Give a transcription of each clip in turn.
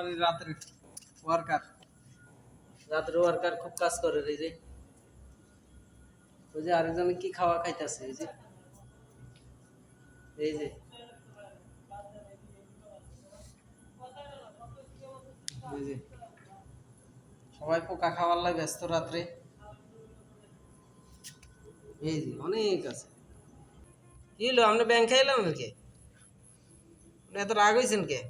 কোম্পানির রাতের ওয়ার্কার রাতের ওয়ার্কার খুব কাজ করে এই যে। ওই যে আরেকজনে কি খাওয়া খাইতেছে এই যে। এই যে। সবাই পোকা খাওয়ার লাই ব্যস্ত রাত্রে। এই যে, অনেক আছে। কি হলো আপনি ব্যাংক খাইলাম কে এত রাগ হয়েছেন কে?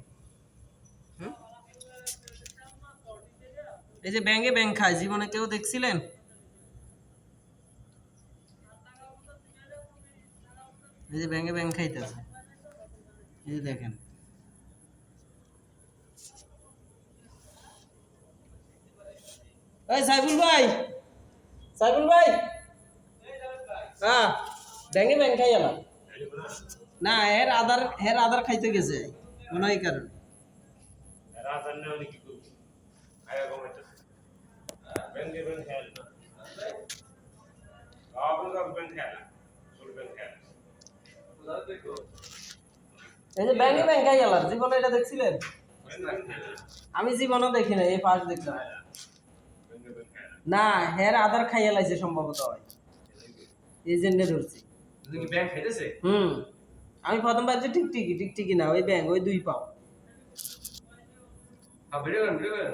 এই যে ব্যাংকে ব্যাংক খায়, জীবনে কেউ দেখছিলেন? এই যে ব্যাংকে ব্যাংক খাইতেছে। এই যে দেখেন। এই সাইফুল ভাই সাইফুল ভাই। হ্যাঁ ব্যাংকে ব্যাংক খাই এলাম না, এর আধার এর আধার খাইতে গেছে, মনে হয় কারণে। ব্যাংক খেয়াল এই যে ব্যাংকে ব্যাংক খাই জীবনে এটা দেখছিলেন? আমি জীবনে দেখি না এই ফার্স্ট দেখলাম। না হের আধার খাইয়া লাইছে সম্ভবত হয় এই জন্য ধরছি। হুম। আমি প্রথম ভাবছি টিকটিকি টিকটিকি না ওই ব্যাংক ওই দুই পাও। ভিডিও করেন ভিডিও করেন।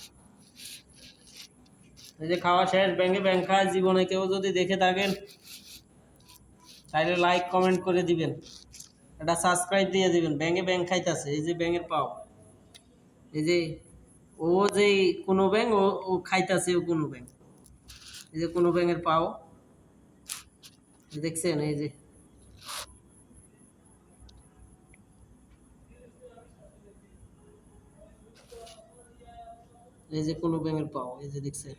এই যে খাওয়া শেষ ব্যাংকে ব্যাংক খায় জীবনে, কেউ যদি দেখে থাকেন তাহলে লাইক কমেন্ট করে দিবেন। এটা সাবস্ক্রাইব দিয়ে দিবেন। ব্যাংকে ব্যাংক খাইতেছে, এই যে ব্যাংকের পাও। এই যে ও যে কোনো ব্যাংক ও ও খাইতেছে ও কোনো ব্যাংক এই যে কোনো ব্যাংকের পাও। দেখছেন, এই যে। এই যে কোনো ব্যাংকের পাও, এই যে দেখছেন।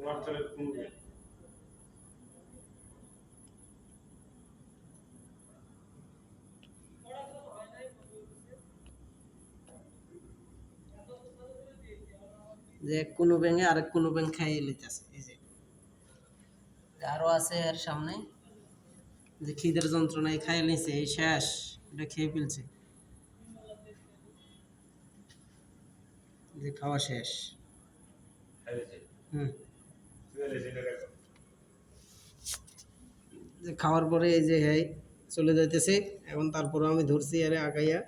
তোমার চলে তুমি যে কোনো ব্যাঙে আরেক কোনো ব্যাঙ খাইয়ে লইতেছে এই যে। আরও আছে এর সামনে যে খিদের যন্ত্রণায় খাইয়ে নিছে এই শেষ এটা খেয়ে ফেলছে। যে খাওয়া শেষ। হুম। খাওয়ার পরে এই যে হ্যাঁ চলে যাইতেছে। এখন তারপরে আমি ধরছি আরে আগাইয়া।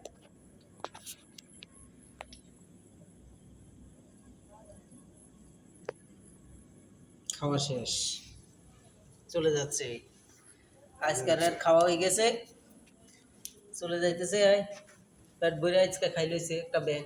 খাওয়া শেষ। চলে যাচ্ছে। আজকের আর খাওয়া হয়ে গেছে। চলে যাইতেছে। পেট ভরে আজকে খাই লইছে একটা ব্যাগ।